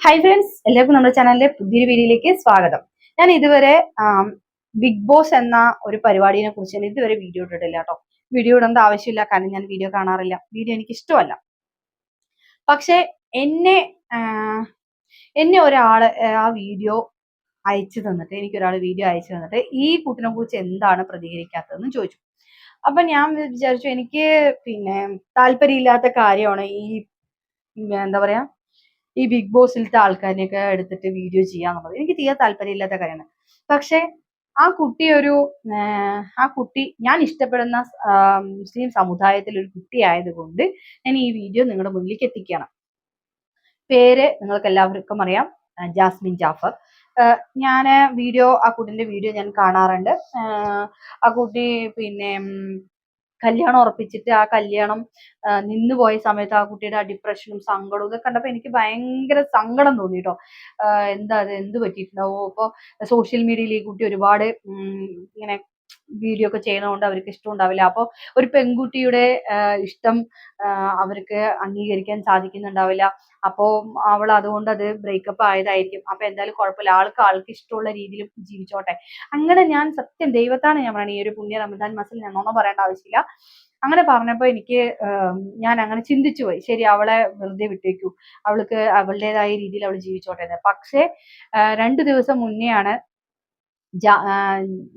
Hi friends എല്ലാവർക്കും നമ്മുടെ ചാനലിലെ പുതിയൊരു വീഡിയോയിലേക്ക് സ്വാഗതം. ഞാൻ ഇതുവരെ ബിഗ് ബോസ് എന്ന ഒരു പരിപാടിയെ കുറിച്ച് ഞാൻ ഇതുവരെ വീഡിയോ ഇട്ടിട്ടില്ല കേട്ടോ. വീഡിയോ ഇടേണ്ട ആവശ്യമില്ല കാരണം ഞാൻ വീഡിയോ കാണാറില്ല. വീഡിയോ എനിക്ക് ഇഷ്ടമല്ല. പക്ഷെ എന്നെ എന്നെ ഒരാൾ ആ, ആ വീഡിയോ അയച്ചു തന്നിട്ട് എനിക്ക് ഒരാൾ വീഡിയോ അയച്ചു തന്നിട്ട് ഈ കുട്ടിനെ കുറിച്ച് എന്താണ് പ്രതികരിക്കാത്തതെന്ന് ചോദിച്ചു. അപ്പൊ ഞാൻ വിചാരിച്ചു എനിക്ക് പിന്നെ താല്പര്യമില്ലാത്ത കാര്യമാണ് ഈ എന്താ പറയാ ഈ ബിഗ് ബോസിലത്തെ ആൾക്കാരിനെയൊക്കെ എടുത്തിട്ട് വീഡിയോ ചെയ്യാന്നുള്ളത് എനിക്ക് തീരെ താല്പര്യമില്ലാത്ത കാര്യമാണ്. പക്ഷെ ആ കുട്ടി ഒരു ആ കുട്ടി ഞാൻ ഇഷ്ടപ്പെടുന്ന മുസ്ലിം സമുദായത്തിൽ ഒരു കുട്ടി ആയതുകൊണ്ട് ഞാൻ ഈ വീഡിയോ നിങ്ങളുടെ മുന്നിലേക്ക് എത്തിക്കണം പേര് നിങ്ങൾക്ക് എല്ലാവർക്കും അറിയാം ജാസ്മിൻ ജാഫർ. ഞാൻ വീഡിയോ ആ കുട്ടിന്റെ വീഡിയോ ഞാൻ കാണാറുണ്ട്. ആ കുട്ടി പിന്നെ കല്യാണം ഉറപ്പിച്ചിട്ട് ആ കല്യാണം നിന്നു നിന്നുപോയ സമയത്ത് ആ കുട്ടിയുടെ ആ ഡിപ്രഷനും സങ്കടവും ഇതൊക്കെ കണ്ടപ്പോൾ എനിക്ക് ഭയങ്കര സങ്കടം തോന്നി കേട്ടോ എന്താ അത്? എന്ത് പറ്റിയിട്ടുണ്ടാവോ? അപ്പൊ സോഷ്യൽ മീഡിയയിൽ ഈ കുട്ടി ഒരുപാട് ഇങ്ങനെ വീഡിയോ ഒക്കെ ചെയ്യണതുകൊണ്ട് അവർക്ക് ഇഷ്ടം ഉണ്ടാവില്ല അപ്പോൾ ഒരു പെൺകുട്ടിയുടെ ഇഷ്ടം അവർക്ക് അംഗീകരിക്കാൻ സാധിക്കുന്നുണ്ടാവില്ല. അപ്പോൾ അവൾ അതുകൊണ്ട് അത് ബ്രേക്കപ്പ് ആയതായിരിക്കും. അപ്പൊ എന്തായാലും കുഴപ്പമില്ല. ആൾക്ക് ആൾക്ക് ഇഷ്ടമുള്ള രീതിയിൽ ജീവിച്ചോട്ടെ. അങ്ങനെ ഞാൻ സത്യം ദൈവത്താണ് ഞാൻ പറയുന്നത് ഈ ഒരു പുണ്യ റമദാൻ മാസത്തിൽ ഞാൻ ഒന്നും പറയേണ്ട ആവശ്യമില്ല. അങ്ങനെ പറഞ്ഞപ്പോൾ എനിക്ക് ഞാൻ അങ്ങനെ ചിന്തിച്ചു പോയി. ശരി അവളെ വെറുതെ വിട്ടേക്കൂ. അവൾക്ക് അവളുടേതായ രീതിയിൽ അവൾ ജീവിച്ചോട്ടെ പക്ഷേ രണ്ടു ദിവസം മുന്നെയാണ്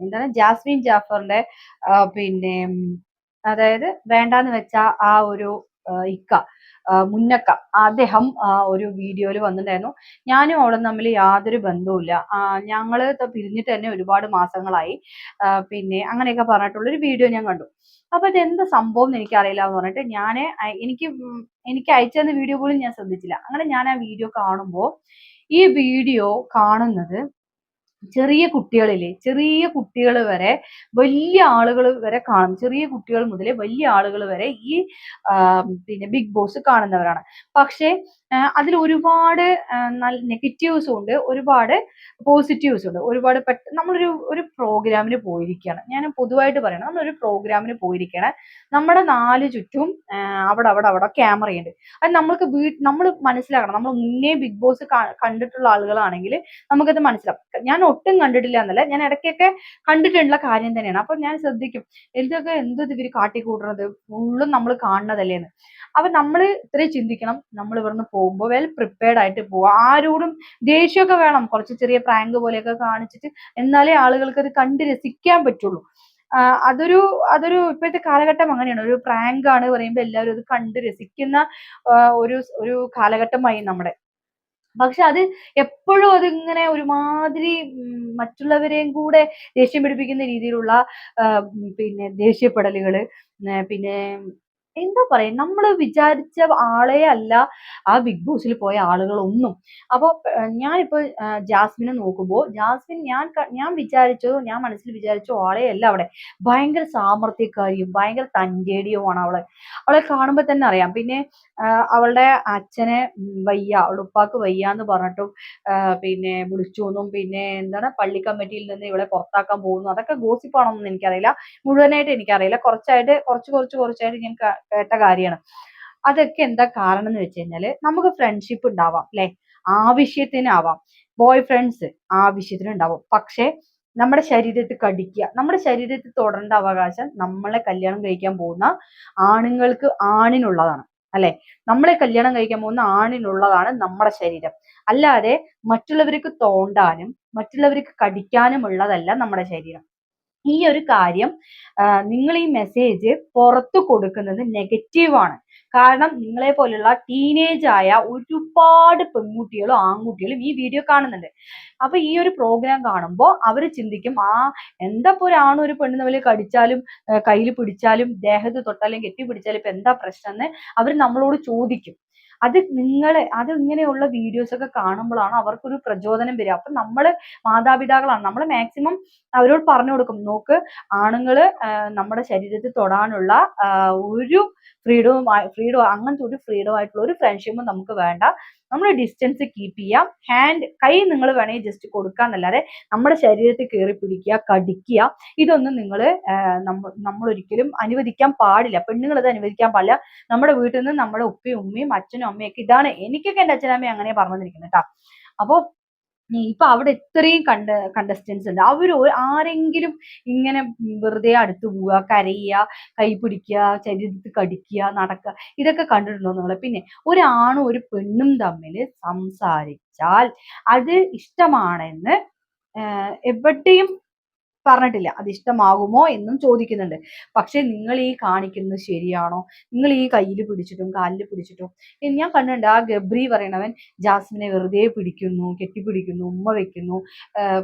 എന്താണ് ജാസ്മിൻ ജാഫറിന്റെ പിന്നെ അതായത് വേണ്ടാന്ന് വെച്ച ആ ഒരു ഇക്ക മുന്നക്ക അദ്ദേഹം ഒരു വീഡിയോയിൽ വന്നിട്ടുണ്ടായിരുന്നു. ഞാനും അവളും തമ്മിൽ യാതൊരു ബന്ധവുമില്ല. ഞങ്ങൾ പിരിഞ്ഞിട്ട് തന്നെ ഒരുപാട് മാസങ്ങളായി. പിന്നെ അങ്ങനെയൊക്കെ പറഞ്ഞിട്ടുള്ളൊരു വീഡിയോ ഞാൻ കണ്ടു. അപ്പൊ ഇതെന്ത് സംഭവം എന്ന് എനിക്കറിയില്ല എന്ന് പറഞ്ഞിട്ട് ഞാൻ എനിക്ക് എനിക്ക് അയച്ചു തന്ന വീഡിയോ പോലും ഞാൻ ശ്രദ്ധിച്ചില്ല. അങ്ങനെ ഞാൻ ആ വീഡിയോ കാണുമ്പോൾ ഈ വീഡിയോ കാണുന്നത് ചെറിയ കുട്ടികളില്ലേ ചെറിയ കുട്ടികൾ വരെ വലിയ ആളുകൾ വരെ കാണും. ചെറിയ കുട്ടികൾ മുതൽ വലിയ ആളുകൾ വരെ ഈ പിന്നെ ബിഗ് ബോസ് കാണുന്നവരാണ്. പക്ഷേ അതിൽ ഒരുപാട് നല്ല നെഗറ്റീവ്സും ഉണ്ട് ഒരുപാട് പോസിറ്റീവ്സ് ഉണ്ട്. ഒരുപാട് പെട്ട നമ്മളൊരു ഒരു പ്രോഗ്രാമിന് പോയിരിക്കുകയാണ് ഞാൻ പൊതുവായിട്ട് പറയണം നമ്മളൊരു പ്രോഗ്രാമിന് പോയിരിക്കുകയാണ് നമ്മുടെ നാല് ചുറ്റും അവിടെ അവിടെ അവിടെ ക്യാമറയുണ്ട് അത് നമ്മൾക്ക് വീ നമ്മൾ മനസ്സിലാക്കണം. നമ്മൾ മുന്നേ ബിഗ് ബോസ് കണ്ടിട്ടുള്ള ആളുകളാണെങ്കിൽ നമുക്കത് മനസ്സിലാവും. ഞാൻ ഒട്ടും കണ്ടിട്ടില്ല എന്നല്ല. ഞാൻ ഇടയ്ക്കൊക്കെ കണ്ടിട്ടുള്ള കാര്യം തന്നെയാണ്. അപ്പൊ ഞാൻ ശ്രദ്ധിക്കും. ഇതൊക്കെ എന്തത് ഇവർ കാട്ടിക്കൂട്ടുന്നത് ഫുള്ളും നമ്മൾ കാണുന്നതല്ലേന്ന്. അപ്പൊ നമ്മൾ ഇത്രയും ചിന്തിക്കണം. നമ്മൾ ഇവിടുന്ന് പോകുമ്പോൾ വെൽ പ്രിപ്പയർഡ് ആയിട്ട് പോവുക ആരോടും ദേഷ്യമൊക്കെ വേണം. കുറച്ച് ചെറിയ പ്രാങ്ക് പോലെയൊക്കെ കാണിച്ചിട്ട് എന്നാലേ ആളുകൾക്ക് അത് കണ്ട് രസിക്കാൻ പറ്റുള്ളൂ. അതൊരു അതൊരു ഇപ്പോഴത്തെ കാലഘട്ടം അങ്ങനെയാണ്. ഒരു പ്രാങ്ക് ആണ് പറയുമ്പോൾ എല്ലാവരും അത് കണ്ട് രസിക്കുന്ന ഒരു ഒരു കാലഘട്ടമായി നമ്മുടെ. പക്ഷെ അത് എപ്പോഴും അതിങ്ങനെ ഒരുമാതിരി മറ്റുള്ളവരെയും കൂടെ ദേഷ്യം പിടിപ്പിക്കുന്ന രീതിയിലുള്ള പിന്നെ ദേഷ്യപ്പെടലുകൾ പിന്നെ എന്താ പറയാ? നമ്മൾ വിചാരിച്ച ആളെ അല്ല ആ ബിഗ് ബോസിൽ പോയ ആളുകളൊന്നും. അപ്പോൾ ഞാനിപ്പോ ആ, ജാസ്മിനെ നോക്കുമ്പോൾ ജാസ്മിൻ ഞാൻ ഞാൻ വിചാരിച്ചോ ഞാൻ മനസ്സിൽ വിചാരിച്ചോ ആളെ അല്ല അവിടെ. ഭയങ്കര സാമർത്ഥ്യക്കാരിയും ഭയങ്കര തന്റേടിയുമാണ് അവളെ. അവളെ കാണുമ്പോൾ തന്നെ അറിയാം. പിന്നെ അവളുടെ അച്ഛനെ വയ്യ അവളുടെ ഉപ്പാക്ക് വയ്യ എന്ന് പറഞ്ഞിട്ടും പിന്നെ വിളിച്ചു എന്നും പിന്നെ എന്താണ് പള്ളി കമ്മിറ്റിയിൽ നിന്ന് ഇവളെ പുറത്താക്കാൻ പോകുന്നു. അതൊക്കെ ഗോസിപ്പാണോന്നും എനിക്കറിയില്ല. മുഴുവനായിട്ട് എനിക്കറിയില്ല. കുറച്ചായിട്ട് കുറച്ച് കുറച്ച് കുറച്ചായിട്ട് ഞാൻ കേട്ട കാര്യമാണ്. അതൊക്കെ എന്താ കാരണം എന്ന് വെച്ച് കഴിഞ്ഞാൽ നമുക്ക് ഫ്രണ്ട്ഷിപ്പ് ഉണ്ടാവാം അല്ലെ ആവശ്യത്തിനാവാം ബോയ് ഫ്രണ്ട്സ് ആവശ്യത്തിന് ഉണ്ടാവും. പക്ഷെ നമ്മുടെ ശരീരത്തിൽ കടിക്കുക നമ്മുടെ ശരീരത്തിൽ തുടരേണ്ട അവകാശം നമ്മളെ കല്യാണം കഴിക്കാൻ പോകുന്ന ആണുങ്ങൾക്ക് ആണിനുള്ളതാണ് അല്ലെ? നമ്മളെ കല്യാണം കഴിക്കാൻ പോകുന്ന ആണിനുള്ളതാണ് നമ്മുടെ ശരീരം. അല്ലാതെ മറ്റുള്ളവർക്ക് തോണ്ടാനും മറ്റുള്ളവർക്ക് കടിക്കാനും ഉള്ളതല്ല നമ്മുടെ ശരീരം. ഈ ഒരു കാര്യം നിങ്ങൾ ഈ മെസ്സേജ് പുറത്തു കൊടുക്കുന്നത് നെഗറ്റീവാണ് കാരണം നിങ്ങളെ പോലുള്ള ടീനേജ് ആയ ഒരുപാട് പെൺകുട്ടികളും ആൺകുട്ടികളും ഈ വീഡിയോ കാണുന്നുണ്ട്. അപ്പൊ ഈ ഒരു പ്രോഗ്രാം കാണുമ്പോൾ അവർ ചിന്തിക്കും ആ എന്താ ഇപ്പൊ ഒരു ആണും ഒരു പെണ്ണും തമ്മിൽ കടിച്ചാലും കയ്യിൽ പിടിച്ചാലും ദേഹത്ത് തൊട്ടാലും കെട്ടി പിടിച്ചാലും ഇപ്പൊ എന്താ പ്രശ്നം എന്ന് അവർ നമ്മളോട് ചോദിക്കും. അത് നിങ്ങളെ അത് ഇങ്ങനെയുള്ള വീഡിയോസ് ഒക്കെ കാണുമ്പോഴാണ് അവർക്കൊരു പ്രചോദനം വരിക. അപ്പൊ നമ്മൾ മാതാപിതാക്കളാണ്. നമ്മൾ മാക്സിമം അവരോട് പറഞ്ഞു കൊടുക്കും. നോക്ക് ആണുങ്ങൾ ആഹ് നമ്മുടെ ശരീരത്തിൽ തൊടാനുള്ള ഒരു ഫ്രീഡവും ഫ്രീഡം അങ്ങനത്തെ ഒരു ഫ്രീഡം ആയിട്ടുള്ള ഒരു ഫ്രണ്ട്ഷിപ്പും നമുക്ക് വേണ്ട. നമ്മൾ ഡിസ്റ്റൻസ് കീപ്പ് ചെയ്യാം. ഹാൻഡ് കൈ നിങ്ങൾ വേണമെങ്കിൽ ജസ്റ്റ് കൊടുക്കാന്നല്ലാതെ നമ്മുടെ ശരീരത്തിൽ കയറി പിടിക്കുക കടിക്കുക ഇതൊന്നും നിങ്ങൾ നമ്മൾ ഒരിക്കലും അനുവദിക്കാൻ പാടില്ല. പെണ്ണുങ്ങൾ അത് അനുവദിക്കാൻ പാടില്ല. നമ്മുടെ വീട്ടിൽ നിന്ന് നമ്മുടെ ഉപ്പയും ഉമ്മയും അച്ഛനും അമ്മയൊക്കെ ഇതാണ് എനിക്കൊക്കെ എന്റെ അച്ഛനമ്മയും അങ്ങനെ പറഞ്ഞു തന്നിരിക്കുന്നത് കേട്ടോ അപ്പോൾ ഇപ്പൊ അവിടെ ഇത്രയും കണ്ട കണ്ടസ്റ്റൻസ് ഉണ്ട്. അവർ ആരെങ്കിലും ഇങ്ങനെ വെറുതെ അടുത്ത് പോവുക കരയുക കൈ പിടിക്കുക ശരീരത്തിൽ കടിക്കുക നടക്കുക ഇതൊക്കെ കണ്ടിട്ടുണ്ടോ നിങ്ങൾ? പിന്നെ ഒരാണും ഒരു പെണ്ണും തമ്മിൽ സംസാരിച്ചാൽ അത് ഇഷ്ടമാണെന്ന് എവിടെയും പറഞ്ഞിട്ടില്ല. അത് ഇഷ്ടമാകുമോ എന്നും ചോദിക്കുന്നുണ്ട്. പക്ഷെ നിങ്ങൾ ഈ കാണിക്കുന്നത് ശരിയാണോ? നിങ്ങൾ ഈ കയ്യിൽ പിടിച്ചിട്ടും കാലിൽ പിടിച്ചിട്ടും ഞാൻ കണ്ടിട്ടുണ്ട് ആ ഗബ്രി പറയണവൻ ജാസ്മിനെ വെറുതെ പിടിക്കുന്നു കെട്ടിപ്പിടിക്കുന്നു ഉമ്മ വെക്കുന്നു.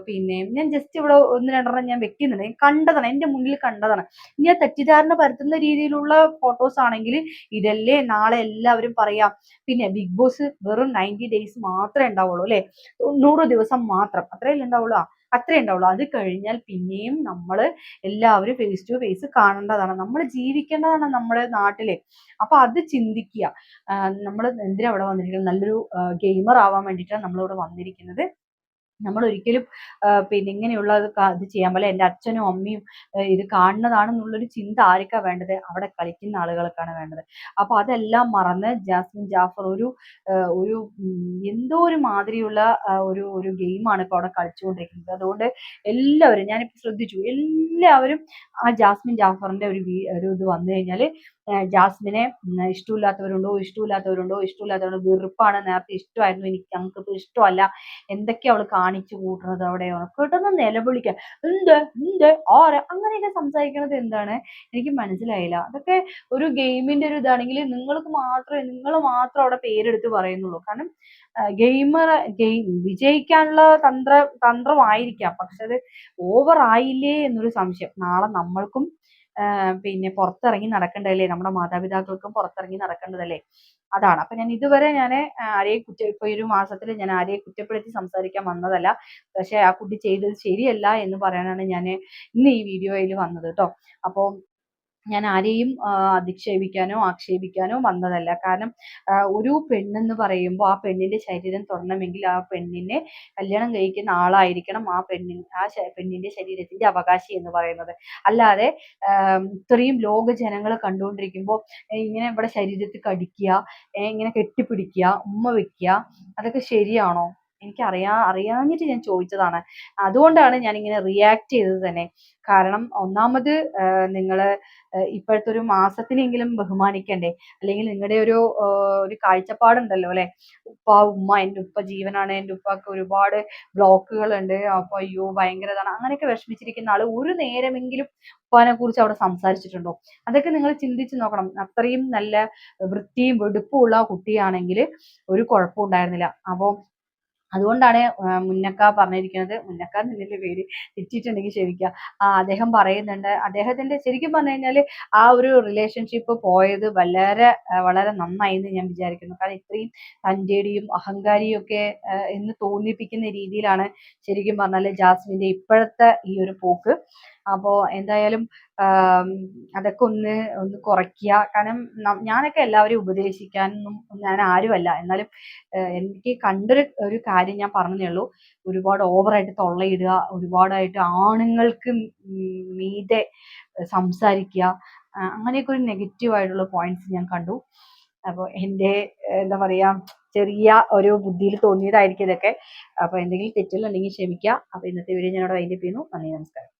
പിന്നെ ഞാൻ ജസ്റ്റ് ഇവിടെ ഒന്ന് രണ്ടെണ്ണം ഞാൻ വെക്കുന്നുണ്ട്. ഞാൻ കണ്ടതാണ് എന്റെ മുന്നിൽ കണ്ടതാണ്. ഇനി ആ തെറ്റിദ്ധാരണ പരത്തുന്ന രീതിയിലുള്ള ഫോട്ടോസ് ആണെങ്കിൽ ഇതല്ലേ നാളെ എല്ലാവരും പറയാം. പിന്നെ ബിഗ് ബോസ് വെറും നയന്റി ഡേയ്സ് മാത്രമേ ഉണ്ടാവുള്ളൂ അല്ലേ? തൊണ്ണൂറ് ദിവസം മാത്രം. അത്രയല്ലേ ഉണ്ടാവുള്ളൂ? അത്രേ ഉണ്ടാവുള്ളൂ. അത് കഴിഞ്ഞാൽ പിന്നെയും നമ്മൾ എല്ലാവരും ഫേസ് ടു ഫേസ് കാണേണ്ടതാണ്. നമ്മൾ ജീവിക്കേണ്ടതാണ് നമ്മുടെ നാട്ടിലെ. അപ്പൊ അത് ചിന്തിക്കുക. നമ്മൾ എന്തിനാ അവിടെ വന്നിരിക്കുന്നത്? നല്ലൊരു ഗെയിമർ ആവാൻ വേണ്ടിയിട്ടാണ് നമ്മളിവിടെ വന്നിരിക്കുന്നത്. നമ്മൾ ഒരിക്കലും പിന്നെ ഇങ്ങനെയുള്ള ഇത് ചെയ്യാൻ പോലെ എന്റെ അച്ഛനും അമ്മയും ഇത് കാണുന്നതാണെന്നുള്ളൊരു ചിന്ത ആർക്കാ വേണ്ടത്? അവിടെ കളിക്കുന്ന ആളുകൾക്കാണ് വേണ്ടത്. അപ്പോൾ അതെല്ലാം മറന്ന് ജാസ്മിൻ ജാഫർ ഒരു ഒരു എന്തോ ഒരു മാതിരിയുള്ള ഒരു ഒരു ഗെയിമാണ് ഇപ്പോൾ അവിടെ കളിച്ചുകൊണ്ടിരിക്കുന്നത്. അതുകൊണ്ട് എല്ലാവരും ഞാനിപ്പോൾ ശ്രദ്ധിച്ചു എല്ലാവരും ആ ജാസ്മിൻ ജാഫറിന്റെ ഒരു ഒരു ഇത് വന്നു കഴിഞ്ഞാൽ ജാസ്മിനെ ഇഷ്ടമില്ലാത്തവരുണ്ടോ ഇഷ്ടമില്ലാത്തവരുണ്ടോ ഇഷ്ടമില്ലാത്തവരുണ്ടോ വെറുപ്പാണ് നേരത്തെ ഇഷ്ടമായിരുന്നു എനിക്ക് ഞങ്ങൾക്ക് ഇഷ്ടമല്ല. എന്തൊക്കെയാ അവൾ കാണിച്ചു കൂട്ടുന്നത് അവിടെ? കേട്ടൊന്ന് നിലവിളിക്കുക എന്ത്? എന്ത്? ആര? അങ്ങനെയൊക്കെ സംസാരിക്കുന്നത് എന്താണ്? എനിക്ക് മനസ്സിലായില്ല. അതൊക്കെ ഒരു ഗെയിമിന്റെ ഒരു ഇതാണെങ്കിൽ നിങ്ങൾക്ക് മാത്രമേ നിങ്ങൾ മാത്രം അവിടെ പേരെടുത്ത് പറയുന്നുള്ളൂ. കാരണം ഗെയിമർ ഗെയിം വിജയിക്കാനുള്ള തന്ത്ര തന്ത്രമായിരിക്കാം. പക്ഷെ അത് ഓവർ ആയില്ലേ എന്നൊരു സംശയം. നാളെ നമ്മൾക്കും പിന്നെ പുറത്തിറങ്ങി നടക്കേണ്ടതല്ലേ? നമ്മുടെ മാതാപിതാക്കൾക്കും പുറത്തിറങ്ങി നടക്കേണ്ടതല്ലേ? അതാണ്. അപ്പൊ ഞാൻ ഇതുവരെ ഞാൻ ആരെയും കുറ്റ ഇപ്പൊ ഒരു മാസത്തിൽ ഞാൻ ആരെയും കുറ്റപ്പെടുത്തി സംസാരിക്കാൻ വന്നതല്ല. പക്ഷെ ആ കുട്ടി ചെയ്തത് ശരിയല്ല എന്ന് പറയാനാണ് ഞാൻ ഇന്ന് ഈ വീഡിയോയിൽ വന്നത് കേട്ടോ അപ്പോൾ ഞാൻ ആരെയും അധിക്ഷേപിക്കാനോ ആക്ഷേപിക്കാനോ വന്നതല്ല. കാരണം ഒരു പെണ്ണെന്ന് പറയുമ്പോൾ ആ പെണ്ണിന്റെ ശരീരം തൊടണമെങ്കിൽ ആ പെണ്ണിനെ കല്യാണം കഴിക്കുന്ന ആളായിരിക്കണം ആ പെണ്ണിൻ ആ പെണ്ണിന്റെ ശരീരത്തിന്റെ അവകാശി എന്ന് പറയുന്നത്. അല്ലാതെ ഇത്രയും ലോക ജനങ്ങൾ കണ്ടുകൊണ്ടിരിക്കുമ്പോൾ ഇങ്ങനെ ഇവിടെ ശരീരത്തിൽ കടിക്കുക ഇങ്ങനെ കെട്ടിപ്പിടിക്കുക ഉമ്മ വെക്കുക അതൊക്കെ ശരിയാണോ? എനിക്ക് അറിയാ അറിയാഞ്ഞിട്ട് ഞാൻ ചോദിച്ചതാണ്. അതുകൊണ്ടാണ് ഞാൻ ഇങ്ങനെ റിയാക്ട് ചെയ്തത് തന്നെ. കാരണം ഒന്നാമത് നിങ്ങൾ ഇപ്പോഴത്തെ ഒരു മാസത്തിനെങ്കിലും ബഹുമാനിക്കണ്ടേ? അല്ലെങ്കിൽ നിങ്ങളുടെ ഒരു ഒരു കാഴ്ചപ്പാടുണ്ടല്ലോ അല്ലെ? ഉപ്പ ഉമ്മ എന്റെ ഉപ്പ ജീവനാണ് എന്റെ ഉപ്പക്ക് ഒരുപാട് ബ്ലോക്കുകൾ ഉണ്ട് അപ്പൊ അയ്യോ ഭയങ്കരതാണ് അങ്ങനെയൊക്കെ വിഷമിച്ചിരിക്കുന്ന ആൾ ഒരു നേരമെങ്കിലും ഉപ്പാനെ കുറിച്ച് അവിടെ സംസാരിച്ചിട്ടുണ്ടോ? അതൊക്കെ നിങ്ങൾ ചിന്തിച്ച് നോക്കണം. അത്രയും നല്ല വൃത്തിയും വെടുപ്പും ഉള്ള കുട്ടിയാണെങ്കിൽ ഒരു കുഴപ്പവും ഉണ്ടായിരുന്നില്ല അപ്പോൾ അതുകൊണ്ടാണ് മുന്നക്ക പറഞ്ഞിരിക്കുന്നത്. മുന്നക്ക എന്നല്ലേ പേര് തെറ്റിയിട്ടുണ്ടെങ്കിൽ ക്ഷമിക്കുക അദ്ദേഹം പറയുന്നുണ്ട് അദ്ദേഹത്തിന്റെ ശരിക്കും പറഞ്ഞു കഴിഞ്ഞാൽ ആ ഒരു റിലേഷൻഷിപ്പ് പോയത് വളരെ വളരെ നന്നായി എന്ന് ഞാൻ വിചാരിക്കുന്നു. കാരണം ഇത്രയും തന്റെടിയും അഹങ്കാരിയും ഒക്കെ എന്ന് തോന്നിപ്പിക്കുന്ന രീതിയിലാണ് ശരിക്കും പറഞ്ഞാൽ ജാസ്മിന്റെ ഇപ്പോഴത്തെ ഈ ഒരു പോക്ക്. അപ്പോൾ എന്തായാലും അതൊക്കെ ഒന്ന് ഒന്ന് കുറയ്ക്കുക. കാരണം ഞാനൊക്കെ എല്ലാവരെയും ഉപദേശിക്കാനൊന്നും ഞാൻ ആരുമല്ല. എന്നാലും എനിക്ക് കണ്ടൊരു ഒരു കാര്യം ഞാൻ പറഞ്ഞേ ഉള്ളൂ. ഒരുപാട് ഓവറായിട്ട് തൊള്ളയിടുക ഒരുപാടായിട്ട് ആണുങ്ങൾക്ക് മീതെ സംസാരിക്കുക അങ്ങനെയൊക്കെ ഒരു നെഗറ്റീവ് ആയിട്ടുള്ള പോയിന്റ്സ് ഞാൻ കണ്ടു. അപ്പോൾ എന്റെ എന്താ പറയുക ചെറിയ ഒരു ബുദ്ധിയിൽ തോന്നിയതായിരിക്കും ഇതൊക്കെ. അപ്പോൾ എന്തെങ്കിലും തെറ്റുകളുണ്ടെങ്കിൽ ക്ഷമിക്കുക. അപ്പോൾ ഇന്നത്തെ വീഡിയോ ഞാൻ വൈകിട്ട് ചെയ്യുന്നു. നന്ദി നമസ്കാരം.